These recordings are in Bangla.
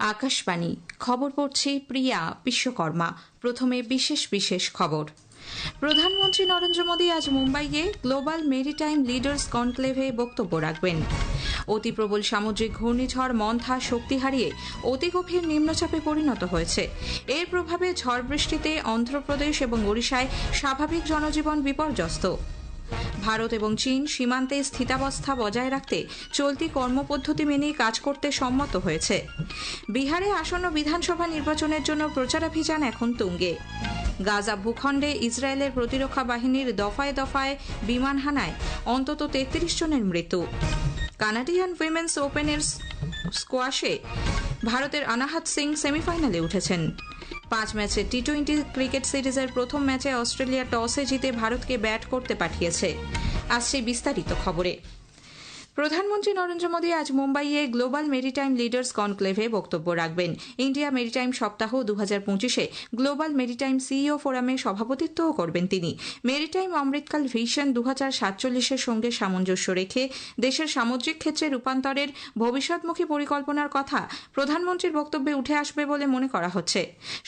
আকাশবাণী। খবর পড়ছি প্রিয়া বিশ্বকর্মা। প্রথমে বিশেষ বিশেষ খবর। প্রধানমন্ত্রী নরেন্দ্র মোদী আজ মুম্বাইয়ে গ্লোবাল মেরিটাইম লিডার্স কনক্লেভে বক্তব্য রাখবেন। অতি প্রবল সামুদ্রিক ঘূর্ণিঝড় মন্থা শক্তি হারিয়ে অতি গভীর নিম্নচাপে পরিণত হয়েছে। এর প্রভাবে ঝড় বৃষ্টিতে অন্ধ্রপ্রদেশ এবং ওড়িশায় স্বাভাবিক জনজীবন বিপর্যস্ত। ভারত এবং চীন সীমান্তে স্থিতাবস্থা বজায় রাখতে চলতি কর্মপদ্ধতি মেনেই কাজ করতে সম্মত হয়েছে। বিহারে আসন্ন বিধানসভা নির্বাচনের জন্য প্রচারাভিযান এখন তুঙ্গে। গাজা ভূখণ্ডে ইসরায়েলের প্রতিরক্ষা বাহিনীর দফায় দফায় বিমান হানায় অন্তত তেত্রিশ জনের মৃত্যু। কানাডিয়ান উইমেন্স ওপেনের স্কোয়াশে ভারতের অনাহাত সিং সেমিফাইনালে উঠেছেন। পাঁচ ম্যাচে টি টোয়েন্টি ক্রিকেট সিরিজের প্রথম ম্যাচে অস্ট্রেলিয়া টসে জিতে ভারতকে ব্যাট করতে পাঠিয়েছে। আসছে বিস্তারিত খবরে। প্রধানমন্ত্রী নরেন্দ্র মোদী আজ মুম্বাইয়ে গ্লোবাল মেরিটাইম লিডার্স কনক্লেভে বক্তব্য রাখবেন। ইন্ডিয়া মেরিটাইম সপ্তাহ দু হাজার পঁচিশে গ্লোবাল মেরিটাইম সিইও ফোরামে সভাপতিত্বও করবেন তিনি। মেরিটাইম অমৃতকাল ভিশন দু হাজার সাতচল্লিশের সঙ্গে সামঞ্জস্য রেখে দেশের সামুদ্রিক ক্ষেত্রে রূপান্তরের ভবিষ্যৎমুখী পরিকল্পনার কথা প্রধানমন্ত্রীর বক্তব্যে উঠে আসবে বলে মনে করা হচ্ছে।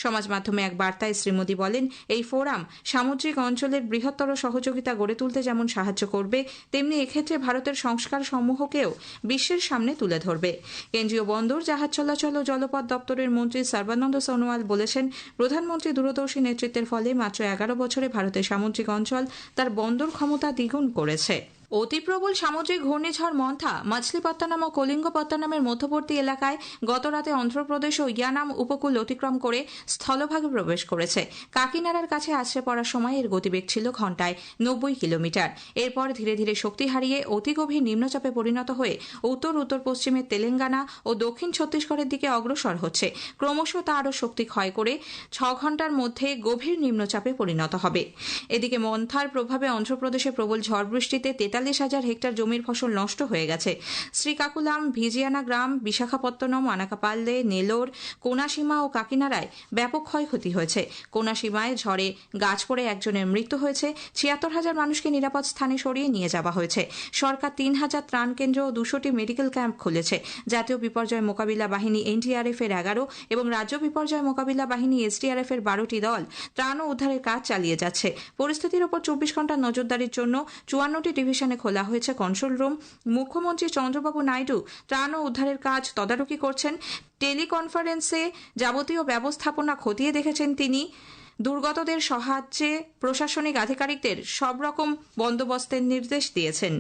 সমাজ মাধ্যমে এক বার্তায় শ্রী মোদী বলেন, এই ফোরাম সামুদ্রিক অঞ্চলের বৃহত্তর সহযোগিতা গড়ে তুলতে যেমন সাহায্য করবে, তেমনি এক্ষেত্রে ভারতের সংস্কার সমূহকেও বিশ্বের সামনে তুলে ধরবে। কেন্দ্রীয় বন্দর, জাহাজ চলাচল ও জলপথ দপ্তরের মন্ত্রী সর্বানন্দ সোনোয়াল বলেছেন, প্রধানমন্ত্রী দূরদর্শী নেতৃত্বের ফলে মাত্র এগারো বছরে ভারতের সামুদ্রিক অঞ্চল তার বন্দর ক্ষমতা দ্বিগুণ করেছে। অতি প্রবল সামুদ্রিক ঘূর্ণিঝড় মন্থা মাছলিপত্তনম ও কলিঙ্গপত্তনমের মধ্যবর্তী এলাকায় গতরাতে অন্ধ্রপ্রদেশ ও ইয়ানাম উপকূল অতিক্রম করে স্থলভাগে প্রবেশ করেছে। কাকিনাড়ার কাছে আছড়ে পড়ার সময় এর গতিবেগ ছিল ঘন্টায় নব্বই কিলোমিটার। এরপর ধীরে ধীরে শক্তি হারিয়ে অতি গভীর নিম্নচাপে পরিণত হয়ে উত্তর উত্তর, পশ্চিমের তেলেঙ্গানা ও দক্ষিণ ছত্তিশগড়ের দিকে অগ্রসর হচ্ছে। ক্রমশ তা আরও শক্তি ক্ষয় করে ছ ঘণ্টার মধ্যে গভীর নিম্নচাপে পরিণত হবে। এদিকে মন্থার প্রভাবে অন্ধ্রপ্রদেশে প্রবল ঝড় বৃষ্টিতে তেতাল তেতাল্লিশ হাজার হেক্টর জমির ফসল নষ্ট হয়ে গেছে। শ্রীকাকুলাম, ভিজিয়ানা গ্রাম, বিশাখাপত্তনম, আনাকাপাল্লে, নেলোর, কোনাসীমা ও কাকিনাড়ায় ব্যাপক ক্ষয়ক্ষতি হয়েছে। কোনাসীমায় ঝড়ে গাছ পড়ে একজনের মৃত্যু হয়েছে। ছিয়াত্তর হাজার মানুষকে নিরাপদ স্থানে সরিয়ে নিয়ে যাওয়া হয়েছে। সরকার তিন হাজার ত্রাণ কেন্দ্র ও দুশোটি মেডিকেল ক্যাম্প খুলেছে। জাতীয় বিপর্যয় মোকাবিলা বাহিনী এনডিআরএফ এর এগারো এবং রাজ্য বিপর্যয় মোকাবিলা বাহিনী এসডিআরএফ এর বারোটি দল ত্রাণ ও উদ্ধারের কাজ চালিয়ে যাচ্ছে। পরিস্থিতির ওপর চব্বিশ ঘণ্টা নজরদারির জন্য চুয়ান্নটি ডিভিশনে খোলা হয়েছে কন্ট্রোল রুম মুখ্যমন্ত্রী চন্দ্রবাবু নাইডু ত্রাণ ও উদ্ধারের কাজ তদারকি করছেন। টেলিকনফারেন্সে যাবতীয় ব্যবস্থাপনা খতিয়ে দেখেছেন তিনি। দুর্গতদের সাহায্যে প্রশাসনিক আধিকারিকদের সব রকম বন্দোবস্তের নির্দেশ দিয়েছেন।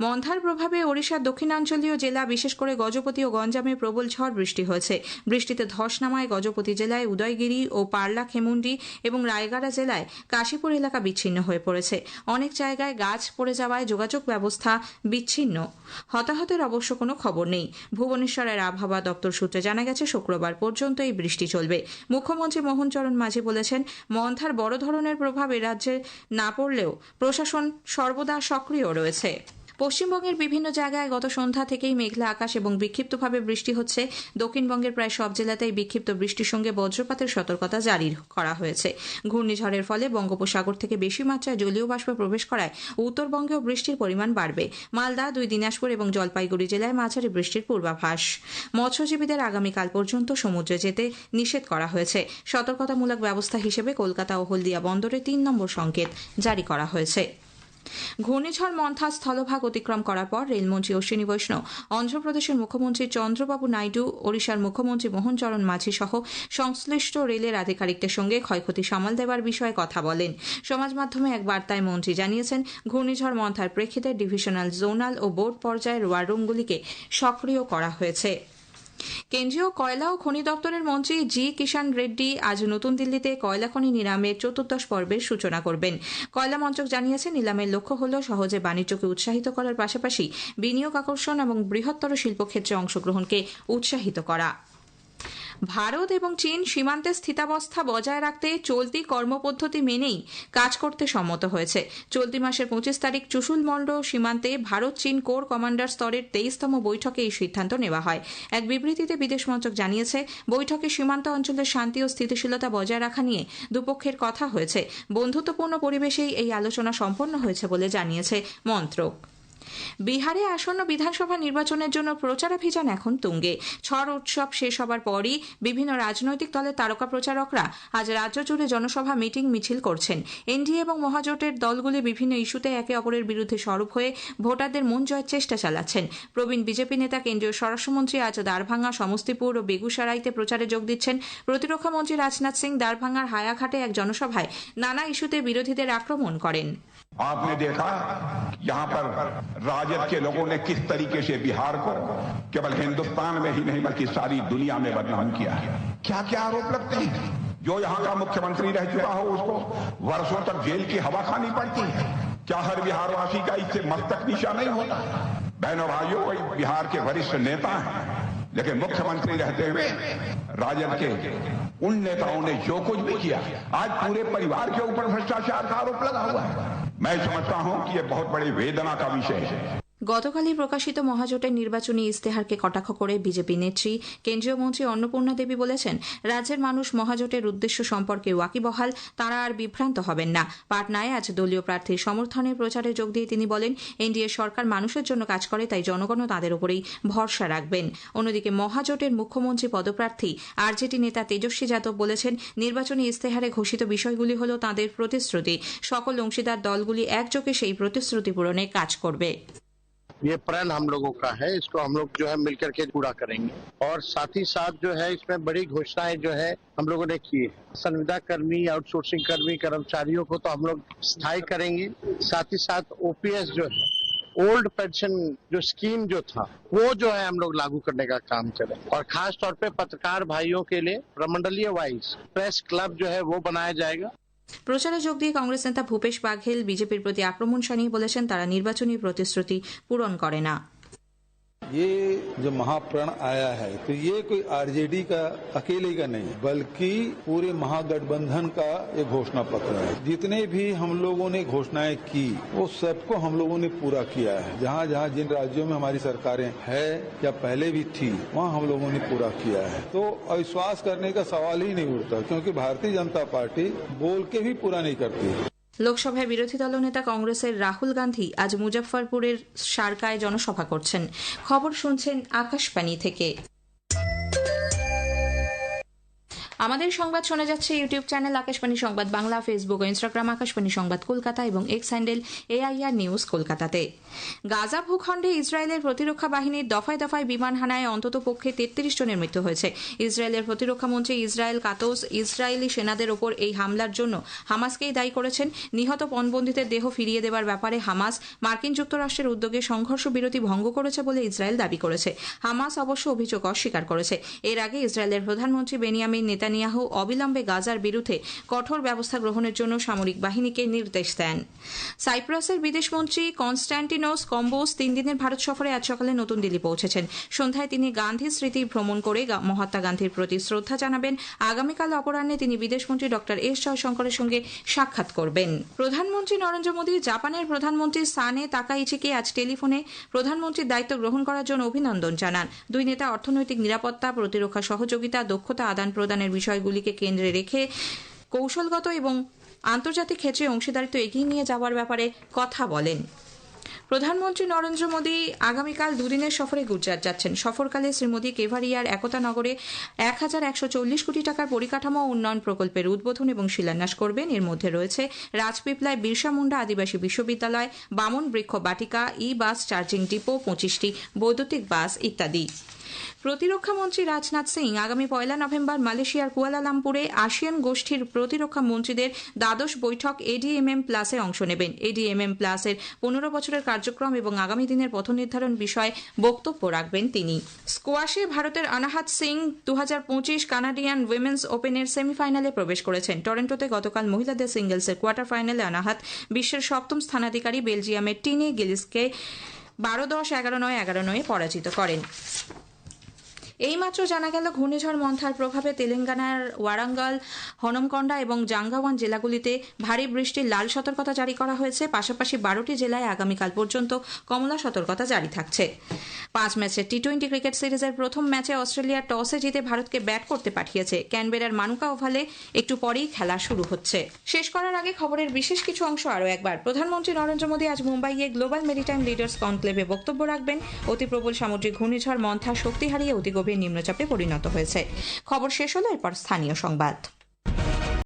মন্থার প্রভাবে ওড়িশার দক্ষিণাঞ্চলীয় জেলা, বিশেষ করে গজপতি ও গঞ্জামে প্রবল ঝড় বৃষ্টি হয়েছে। বৃষ্টিতে ধস নামায় গজপতি জেলায় উদয়গিরি ও পার্লা, খেমুন্ডি এবং রায়গাড়া জেলায় কাশীপুর এলাকা বিচ্ছিন্ন হয়ে পড়েছে। অনেক জায়গায় গাছ পড়ে যাওয়ায় যোগাযোগ ব্যবস্থা বিচ্ছিন্ন। হতাহতের অবশ্য কোনো খবর নেই। ভুবনেশ্বরের আবহাওয়া দপ্তর সূত্রে জানা গেছে, শুক্রবার পর্যন্ত এই বৃষ্টি চলবে। মুখ্যমন্ত্রী মোহন চরণ মাঝি বলেছেন, মন্থার বড় ধরনের প্রভাব এ রাজ্যে না পড়লেও প্রশাসন সর্বদা সক্রিয় রয়েছে। পশ্চিমবঙ্গের বিভিন্ন জায়গায় গত সন্ধ্যা থেকেই মেঘলা আকাশ এবং বিক্ষিপ্তভাবে বৃষ্টি হচ্ছে। দক্ষিণবঙ্গের প্রায় সব জেলাতেই বিক্ষিপ্ত বৃষ্টির সঙ্গে বজ্রপাতের সতর্কতা জারি করা হয়েছে। ঘূর্ণিঝড়ের ফলে বঙ্গোপসাগর থেকে বেশি মাত্রায় জলীয় বাষ্প প্রবেশ করায় উত্তরবঙ্গেও বৃষ্টির পরিমাণ বাড়বে। মালদা, দুই দিনাজপুর এবং জলপাইগুড়ি জেলায় মাঝারি বৃষ্টির পূর্বাভাস। মৎস্যজীবীদের আগামীকাল পর্যন্ত সমুদ্রে যেতে নিষেধ করা হয়েছে। সতর্কতামূলক ব্যবস্থা হিসেবে কলকাতা ও হলদিয়া বন্দরে তিন নম্বর সংকেত জারি করা হয়েছে। ঘূর্ণিঝড় মন্থা স্থলভাগ অতিক্রম করার পর রেলমন্ত্রী অশ্বিনী বৈষ্ণব, অন্ধ্রপ্রদেশের মুখ্যমন্ত্রী চন্দ্রবাবু নাইডু, ওড়িশার মুখ্যমন্ত্রী মোহন চরণ মাঝি সহ সংশ্লিষ্ট রেলের আধিকারিকদের সঙ্গে ক্ষয়ক্ষতি সামাল দেওয়ার বিষয়ে কথা বলেন। সমাজ মাধ্যমে এক বার্তায় মন্ত্রী জানিয়েছেন, ঘূর্ণিঝড় মন্থার প্রেক্ষিতে ডিভিশনাল জোনাল ও বোর্ড পর্যায়ের ওয়ার রুমগুলিকে সক্রিয় করা হয়েছে। কেন্দ্রীয় কয়লা ও খনি দপ্তরের মন্ত্রী জি কিষাণ রেড্ডি আজ নতুন দিল্লিতে কয়লা খনি নিলামের চতুর্দশ পর্বের সূচনা করবেন। কয়লা মন্ত্রক জানিয়েছে, নিলামের লক্ষ্য হল সহজে বাণিজ্যকে উৎসাহিত করার পাশাপাশি বিনিয়োগ আকর্ষণ এবং বৃহত্তর শিল্পক্ষেত্রে অংশগ্রহণকে উৎসাহিত করা। ভারত এবং চীন সীমান্তে স্থিতাবস্থা বজায় রাখতে চলতি কর্মপদ্ধতি মেনেই কাজ করতে সম্মত হয়েছে। চলতি মাসের পঁচিশ তারিখ চুশুলমন্ড সীমান্তে ভারত চীন কোর কমান্ডার স্তরের তেইশতম বৈঠকে এই সিদ্ধান্ত নেওয়া হয়। এক বিবৃতিতে বিদেশ মন্ত্রক জানিয়েছে, বৈঠকে সীমান্ত অঞ্চলের শান্তি ও স্থিতিশীলতা বজায় রাখা নিয়ে দুপক্ষের কথা হয়েছে। বন্ধুত্বপূর্ণ পরিবেশেই এই আলোচনা সম্পন্ন হয়েছে বলে জানিয়েছে মন্ত্রক। বিহারে আসন্ন বিধানসভা নির্বাচনের জন্য প্রচারাভিযান এখন তুঙ্গে। ছড় উৎসব শেষ হবার পরই বিভিন্ন রাজনৈতিক দলের তারকা প্রচারকরা আজ রাজ্য জুড়ে জনসভা মিটিং মিছিল করছেন। এনডিএ এবং মহাজোটের দলগুলি বিভিন্ন ইস্যুতে একে অপরের বিরুদ্ধে সরব হয়ে ভোটারদের মন জয়ের চেষ্টা চালাচ্ছেন। প্রবীণ বিজেপি নেতা কেন্দ্রীয় স্বরাষ্ট্রমন্ত্রী আজ দারভাঙ্গা, সমস্তিপুর ও বেগুসরাইতে প্রচারে যোগ দিচ্ছেন। প্রতিরক্ষা মন্ত্রী রাজনাথ সিং দারভাঙ্গার হায়াঘাটে এক জনসভায় নানা ইস্যুতে বিরোধীদের আক্রমণ করেন। आपने देखा यहाँ पर राजद के लोगों ने किस तरीके से बिहार को केवल हिंदुस्तान में ही नहीं बल्कि सारी दुनिया में बदनाम किया है? क्या क्या आरोप लगते हैं? जो यहाँ का मुख्यमंत्री रह चुका हो उसको वर्षों तक जेल की हवा खानी पड़ती है। क्या हर बिहारवासी का इससे मस्तक नीचा नहीं होता? बहनों भाइयों बिहार के वरिष्ठ नेता हैं, लेकिन मुख्यमंत्री रहते हुए राजद के उन नेताओं ने जो कुछ भी किया, आज पूरे परिवार के ऊपर भ्रष्टाचार का आरोप लगा हुआ है। मैं समझता हूँ कि यह बहुत बड़ी वेदना का विषय है। গতকালই প্রকাশিত মহাজোটের নির্বাচনী ইস্তেহারকে কটাক্ষ করে বিজেপি নেত্রী কেন্দ্রীয় মন্ত্রী অন্নপূর্ণা দেবী বলেছেন, রাজ্যের মানুষ মহাজোটের উদ্দেশ্য সম্পর্কে ওয়াকিবহাল, তারা আর বিভ্রান্ত হবেন না। পাটনায় আজ দলীয় প্রার্থীর সমর্থনে প্রচারে যোগ দিয়ে তিনি বলেন, এনডিএ সরকার মানুষের জন্য কাজ করে, তাই জনগণও তাদের উপরেই ভরসা রাখবেন। অন্যদিকে মহাজোটের মুখ্যমন্ত্রী পদপ্রার্থী আরজেডি নেতা তেজস্বী যাদব বলেছেন, নির্বাচনী ইস্তেহারে ঘোষিত বিষয়গুলি হল তাঁদের প্রতিশ্রুতি। সকল অংশীদার দলগুলি একযোগে সেই প্রতিশ্রুতি পূরণে কাজ করবে। ये प्रण हम लोगों का है, इसको हम लोग जो है मिलकर के पूरा करेंगे। और साथ ही साथ जो है इसमें बड़ी घोषणाएँ जो है हम लोगों ने की है। संविदा कर्मी, आउटसोर्सिंग कर्मी, कर्मचारियों को तो हम लोग स्थायी करेंगे। साथ ही साथ ओपीएस जो है, ओल्ड पेंशन जो स्कीम जो था, वो जो है हम लोग लागू करने का काम करें। और खास तौर पे पत्रकार भाइयों के लिए प्रमंडलीय वाइज प्रेस क्लब जो है वो बनाया जाएगा। প্রচারে যোগ দিয়ে কংগ্রেস নেতা ভূপেশ বাঘেল বিজেপির প্রতি আক্রমণ শানিয়ে বলেছেন, তারা নির্বাচনী প্রতিশ্রুতি পূরণ করে না। ये जो महाप्रण आया है तो ये कोई आरजेडी का, अकेले का नहीं, बल्कि पूरे महागठबंधन का ये घोषणा पत्र है। जितने भी हम लोगों ने घोषणाएँ की, वो सबको हम लोगों ने पूरा किया है। जहाँ जहाँ जिन राज्यों में हमारी सरकारें है, या पहले भी थी, वहाँ हम लोगों ने पूरा किया है। तो अविश्वास करने का सवाल ही नहीं उठता, क्योंकि भारतीय जनता पार्टी बोल के भी पूरा नहीं करती। লোকসভায় বিরোধী দলনেতা কংগ্রেসের রাহুল গান্ধী আজ মুজফ্ফরপুরের সারকায় জনসভা করছেন। খবর শুনছেন আকাশবাণী থেকে। আমাদের সংবাদ শোনা যাচ্ছে YouTube channel Akashvani Sangbad Bangla Facebook ও ইনস্টাগ্রাম আকাশবাণী সংবাদ কলকাতা এবং এক্স হ্যান্ডেল এআইআর নিউজ কলকাতাতে। গাজা ভূখণ্ডে ইসরায়েলের প্রতিরক্ষা বাহিনীর দফায় দফায় বিমান হানায় অন্তত পক্ষে তেত্রিশ জনের মৃত্যু হয়েছে। ইসরায়েলের প্রতিরক্ষা মন্ত্রী ইসরায়েল কাতোস ইসরায়েলি সেনাদের ওপর এই হামলার জন্য হামাসকেই দায়ী করেছেন। নিহত পণবন্দীদের দেহ ফিরিয়ে দেওয়ার ব্যাপারে হামাস মার্কিন যুক্তরাষ্ট্রের উদ্যোগে সংঘর্ষ বিরতি ভঙ্গ করেছে বলে ইসরায়েল দাবি করেছে। হামাস অবশ্য অভিযোগ অস্বীকার করেছে। এর আগে ইসরায়েলের প্রধানমন্ত্রী বেনিয়ামিন নেতানিয়াহু অবিলম্বে গাজার বিরুদ্ধে কঠোর ব্যবস্থা গ্রহণের জন্য সামরিক বাহিনীকে নির্দেশ দেন। সাইপ্রাসের বিদেশমন্ত্রী কনস্ট্যান্টিনোস কম্বোস তিন দিনের ভারত সফরে আজ সকালে নতুন দিল্লি পৌঁছেছেন। সন্ধ্যায় তিনি গান্ধী স্মৃতি ভ্রমণ করে মহাত্মা গান্ধীর প্রতি শ্রদ্ধা জানাবেন। আগামীকাল অপরাহ্নে তিনি বিদেশমন্ত্রী ডক্টর এস জয়শঙ্করের সঙ্গে সাক্ষাৎ করবেন। প্রধানমন্ত্রী নরেন্দ্র মোদী, জাপানের প্রধানমন্ত্রী সানে তাকাইচিকে আজ টেলিফোনে প্রধানমন্ত্রীর দায়িত্ব গ্রহণ করার জন্য অভিনন্দন জানান। দুই নেতা অর্থনৈতিক নিরাপত্তা, প্রতিরক্ষা সহযোগিতা, দক্ষতা আদান প্রদানের বিষয়গুলিকে কেন্দ্রে রেখে কৌশলগত এবং আন্তর্জাতিক ক্ষেত্রে অংশীদারিত্ব এগিয়ে নিয়ে যাওয়ার ব্যাপারে কথা বলেন। প্রধানমন্ত্রী নরেন্দ্র মোদী আগামীকাল দুদিনের সফরে গুজরাট যাচ্ছেন। সফরকালে শ্রী মোদী কেভারিয়ার একতা নগরে এক হাজার একশো চল্লিশ কোটি টাকার পরিকাঠামো উন্নয়ন প্রকল্পের উদ্বোধন এবং শিলান্যাস করবেন। এর মধ্যে রয়েছে রাজপিপলায় বিরসা মুন্ডা আদিবাসী বিশ্ববিদ্যালয় বামন বৃক্ষ বাটিকা ই বাস চার্জিং ডিপো, পঁচিশটি বৈদ্যুতিক বাস ইত্যাদি। প্রতিরক্ষা মন্ত্রী রাজনাথ সিং আগামী পয়লা নভেম্বর মালয়েশিয়ার কুয়ালালামপুরে আসিয়ান গোষ্ঠীর প্রতিরক্ষা মন্ত্রীদের দ্বাদশ বৈঠক এডিএমএম প্লাসে অংশ নেবেন। এডিএমএম প্লাসের পনেরো বছরের কার্যক্রম এবং আগামী দিনের পথ নির্ধারণ বিষয়ে বক্তব্য রাখবেন তিনি। স্কোয়াশে ভারতের অনাহাত সিং দু হাজার পঁচিশ কানাডিয়ান উইমেন্স ওপেনের সেমিফাইনালে প্রবেশ করেছেন। টরেন্টোতে গতকাল মহিলাদের সিঙ্গলসের কোয়ার্টার ফাইনালে অনাহাত বিশ্বের সপ্তম স্থানাধিকারী বেলজিয়ামের টিনি গিলিসকে বারো দশ এগারো নয় এগারো নয়ে পরাজিত করেন। এইমাত্র জানা গেল, ঘূর্ণিঝড় মন্থার প্রভাবে তেলেঙ্গানার ওয়ারাঙ্গল, হনমকন্ডা এবং জাঙ্গাওয়ান জেলাগুলিতে ভারী বৃষ্টির লাল সতর্কতা জারি করা হয়েছে। পাশাপাশি বারোটি জেলায় আগামীকাল পর্যন্ত কমলা সতর্কতা জারি থাকছে। পাঁচ ম্যাচের টি টোয়েন্টি ক্রিকেট সিরিজের প্রথম ম্যাচে অস্ট্রেলিয়া টসে জিতে ভারতকে ব্যাট করতে পাঠিয়েছে। ক্যানবেরার মানুকা ওভালে একটু পরেই খেলা শুরু হচ্ছে। শেষ করার আগে খবরের বিশেষ কিছু অংশ আরও একবার। প্রধানমন্ত্রী নরেন্দ্র মোদী আজ মুম্বাইয়ে গ্লোবাল মেরিটাইম লিডার্স কনক্লেভে বক্তব্য রাখবেন। অতি প্রবল সামুদ্রিক ঘূর্ণিঝড় মন্থা শক্তি হারিয়ে অতি গভীর নিম্নচাপে পরিণত হয়েছে। খবর শেষ হলো এরপর স্থানীয় সংবাদ।